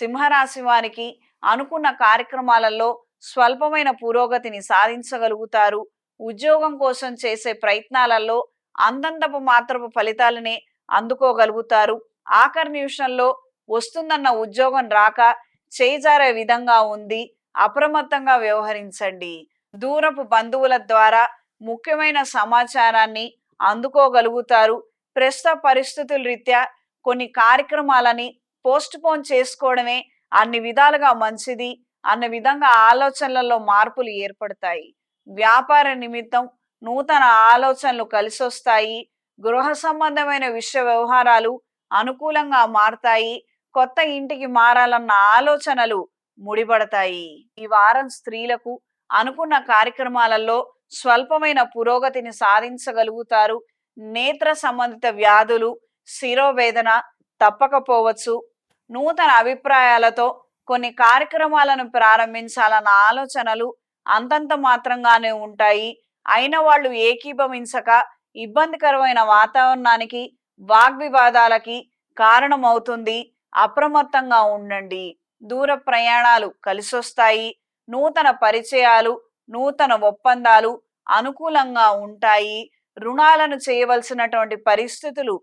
సింహరాశి వారికి అనుకున్న కార్యక్రమాలలో స్వల్పమైన పురోగతిని సాధించగలుగుతారు. ఉద్యోగం కోసం చేసే ప్రయత్నాలలో అందంతపు మాత్రపు ఫలితాలనే అందుకోగలుగుతారు. ఆఖరి నిమిషంలో వస్తుందన్న ఉద్యోగం రాక చేజారే విధంగా ఉంది. అప్రమత్తంగా వ్యవహరించండి. దూరపు బంధువుల ద్వారా ముఖ్యమైన సమాచారాన్ని అందుకోగలుగుతారు. ప్రస్తుత పరిస్థితుల రీత్యా కొన్ని కార్యక్రమాలని పోస్ట్ పోన్ చేసుకోవడమే అన్ని విధాలుగా మంచిది. అన్న విధంగా ఆలోచనలలో మార్పులు ఏర్పడతాయి. వ్యాపార నిమిత్తం నూతన ఆలోచనలు కలిసొస్తాయి. గృహ సంబంధమైన విషయ వ్యవహారాలు అనుకూలంగా మారతాయి. కొత్త ఇంటికి మారాలన్న ఆలోచనలు ముడిపడతాయి. ఈ వారం స్త్రీలకు అనుకున్న కార్యక్రమాలలో స్వల్పమైన పురోగతిని సాధించగలుగుతారు. నేత్ర సంబంధిత వ్యాధులు శిరోవేదన తప్పకపోవచ్చు. నూతన అభిప్రాయాలతో కొన్ని కార్యక్రమాలను ప్రారంభించాలన్న ఆలోచనలు అంతంత మాత్రంగానే ఉంటాయి. అయిన వాళ్ళు ఏకీభవించక ఇబ్బందికరమైన వాతావరణానికి వాగ్వివాదాలకి కారణమవుతుంది. అప్రమత్తంగా ఉండండి. దూర ప్రయాణాలు కలిసొస్తాయి. నూతన పరిచయాలు నూతన ఒప్పందాలు అనుకూలంగా ఉంటాయి. రుణాలను చేయవలసినటువంటి పరిస్థితులు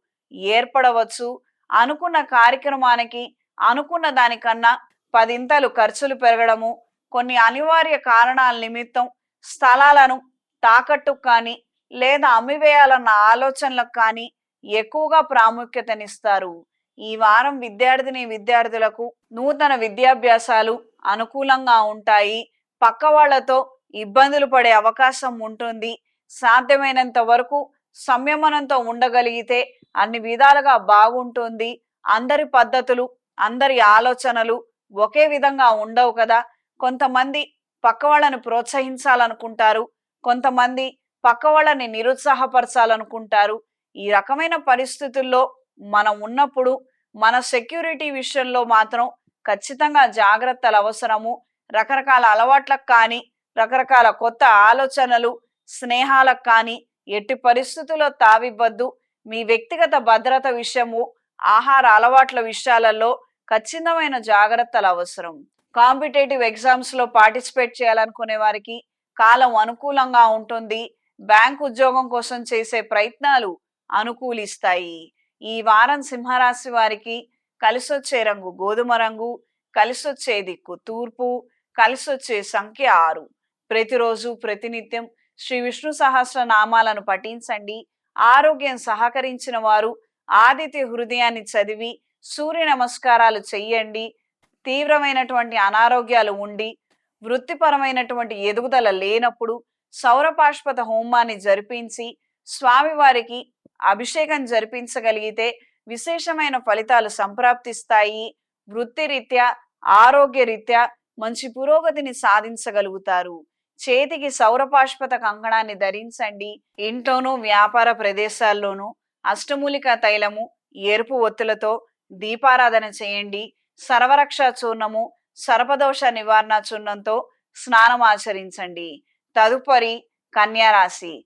ఏర్పడవచ్చు. అనుకున్న కార్యక్రమానికి అనుకున్న దానికన్నా పదింతలు ఖర్చులు పెరగడము కొన్ని అనివార్య కారణాల నిమిత్తం స్థలాలను తాకట్టు కానీ లేదా అమ్మివేయాలన్న ఆలోచనలకు కానీ ఎక్కువగా ప్రాముఖ్యతనిస్తారు. ఈ వారం విద్యార్థిని విద్యార్థులకు నూతన విద్యాభ్యాసాలు అనుకూలంగా ఉంటాయి. పక్క వాళ్ళతో ఇబ్బందులు పడే అవకాశం ఉంటుంది. సాధ్యమైనంత వరకు సంయమనంతో ఉండగలిగితే అన్ని విధాలుగా బాగుంటుంది. అందరి పద్ధతులు అందరి ఆలోచనలు ఒకే విధంగా ఉండవు కదా. కొంతమంది పక్క వాళ్ళని ప్రోత్సహించాలనుకుంటారు. కొంతమంది పక్క వాళ్ళని నిరుత్సాహపరచాలనుకుంటారు. ఈ రకమైన పరిస్థితుల్లో మనం ఉన్నప్పుడు మన సెక్యూరిటీ విషయంలో మాత్రం ఖచ్చితంగా జాగ్రత్తలు అవసరము. రకరకాల అలవాట్లకు కానీ రకరకాల కొత్త ఆలోచనలు స్నేహాలకు కానీ ఎట్టి పరిస్థితుల్లో తావివ్వద్దు. మీ వ్యక్తిగత భద్రత విషయము ఆహార అలవాట్ల విషయాలలో ఖచ్చితమైన జాగ్రత్తలు అవసరం. కాంపిటేటివ్ ఎగ్జామ్స్లో పార్టిసిపేట్ చేయాలనుకునే వారికి కాలం అనుకూలంగా ఉంటుంది. బ్యాంక్ ఉద్యోగం కోసం చేసే ప్రయత్నాలు అనుకూలిస్తాయి. ఈ వారం సింహరాశి వారికి కలిసొచ్చే రంగు గోధుమ రంగు కలిసొచ్చే దిక్కు తూర్పు కలిసొచ్చే సంఖ్య ఆరు. ప్రతిరోజు ప్రతినిత్యం శ్రీ విష్ణు సహస్ర నామాలను పఠించండి. ఆరోగ్యం సహకరించిన వారు ఆదిత్య హృదయాన్ని చదివి సూర్య నమస్కారాలు చెయ్యండి. తీవ్రమైనటువంటి అనారోగ్యాలు ఉండి వృత్తిపరమైనటువంటి ఎదుగుదల లేనప్పుడు సౌరపాష్పత హోమాన్ని జరిపించి స్వామివారికి అభిషేకం జరిపించగలిగితే విశేషమైన ఫలితాలు సంప్రాప్తిస్తాయి. వృత్తిరీత్యా ఆరోగ్యరీత్యా మంచి పురోగతిని సాధించగలుగుతారు. చేతికి సౌరపాష్పత కంకణాన్ని ధరించండి. ఇంట్లోనూ వ్యాపార ప్రదేశాల్లోనూ అష్టమూలిక తైలము ఎరుపు ఒత్తులతో దీపారాధన చేయండి. సర్వరక్ష చూర్ణము సర్పదోష నివారణ చూర్ణంతో స్నానం ఆచరించండి. తదుపరి కన్యారాశి.